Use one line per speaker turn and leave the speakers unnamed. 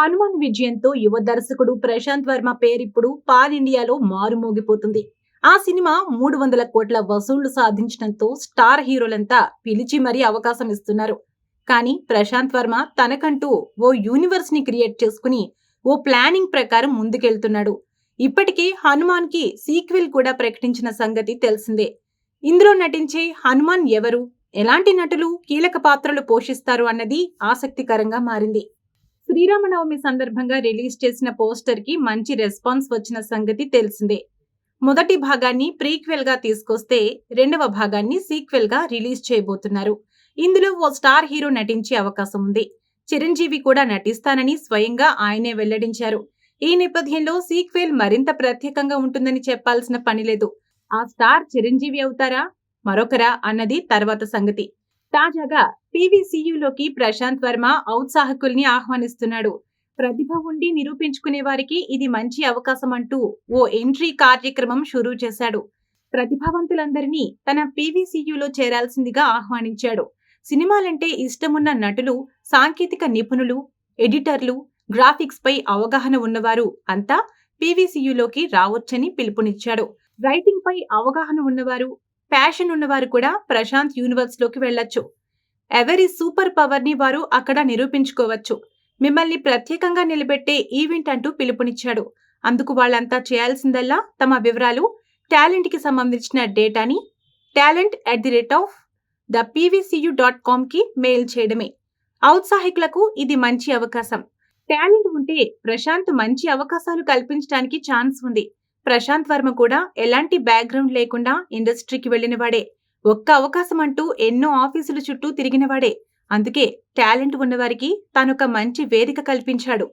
హనుమాన్ విజయంతో యువ దర్శకుడు ప్రశాంత్ వర్మ పేరిప్పుడు పాన్ ఇండియాలో మారుమోగిపోతుంది ఆ సినిమా మూడు వందల కోట్ల వసూళ్ళు సాధించడంతో స్టార్ హీరోలంతా పిలిచి మరీ అవకాశం ఇస్తున్నారు. కానీ ప్రశాంత్ వర్మ తనకంటూ ఓ యూనివర్స్ని క్రియేట్ చేసుకుని ఓ ప్లానింగ్ ప్రకారం ముందుకెళ్తున్నాడు. ఇప్పటికే హనుమాన్కి సీక్వెల్ కూడా ప్రకటించిన సంగతి తెలిసిందే. ఇందులో నటించే హనుమాన్ ఎవరు? ఎలాంటి నటులు కీలక పాత్రలు పోషిస్తారు అన్నది ఆసక్తికరంగా మారింది. శ్రీరామనవమి సందర్భంగా రిలీజ్ చేసిన పోస్టర్కి మంచి రెస్పాన్స్ వచ్చిన సంగతి తెలిసిందే. మొదటి భాగాన్ని ప్రీక్వెల్గా తీసుకొస్తే రెండవ భాగాన్ని సీక్వెల్గా రిలీజ్ చేయబోతున్నారు. ఇందులో ఓ స్టార్ హీరో నటించే అవకాశం ఉంది. చిరంజీవి కూడా నటిస్తానని స్వయంగా ఆయనే వెల్లడించారు. ఈ నేపథ్యంలో సీక్వెల్ మరింత ప్రత్యేకంగా ఉంటుందని చెప్పాల్సిన పని లేదు. ఆ స్టార్ చిరంజీవి అవుతారా? మరొకరా? అన్నది తర్వాత సంగతి. తాజాగా పీవీసీయూలోకి ప్రశాంత్ వర్మ ఔత్సాహకుల్ని ఆహ్వానిస్తున్నాడు. ప్రతిభ ఉండి నిరూపించుకునే వారికి ఇది మంచి అవకాశం అంటూ ఓ ఎంట్రీ కార్యక్రమం షురూ చేశాడు. ప్రతిభావంతులందరినీ తన పీవీసీయూలో చేరాల్సిందిగా ఆహ్వానించాడు. సినిమాలంటే ఇష్టమున్న నటులు సాంకేతిక నిపుణులు ఎడిటర్లు గ్రాఫిక్స్ పై అవగాహన ఉన్నవారు అంతా పీవీసీయూలోకి రావచ్చని పిలుపునిచ్చాడు. రైటింగ్ పై అవగాహన ఉన్నవారు ప్యాషన్ ఉన్నవారు కూడా ప్రశాంత్ యూనివర్స్లోకి వెళ్ళొచ్చు. ఎవరి సూపర్ పవర్ని వారు అక్కడ నిరూపించుకోవచ్చు. మిమ్మల్ని ప్రత్యేకంగా నిలబెట్టే ఈవెంట్ అంటూ పిలుపునిచ్చాడు. అందుకు వాళ్ళంతా చేయాల్సిందల్లా తమ వివరాలు టాలెంట్కి సంబంధించిన డేటాని talent at the rate of the PVCU dot కామ్కి mail చేయడమే. ఔత్సాహికులకు ఇది మంచి అవకాశం. టాలెంట్ ఉంటే ప్రశాంత్ మంచి అవకాశాలు కల్పించడానికి ఛాన్స్ ఉంది. ప్రశాంత్ వర్మ కూడా ఎలాంటి బ్యాక్గ్రౌండ్ లేకుండా ఇండస్ట్రీకి వెళ్ళినవాడే. ఒక్క అవకాశం అంటూ ఎన్నో ఆఫీసుల చుట్టూ తిరిగినవాడే. అందుకే టాలెంట్ ఉన్నవారికి తానొక మంచి వేదిక కల్పించాడు.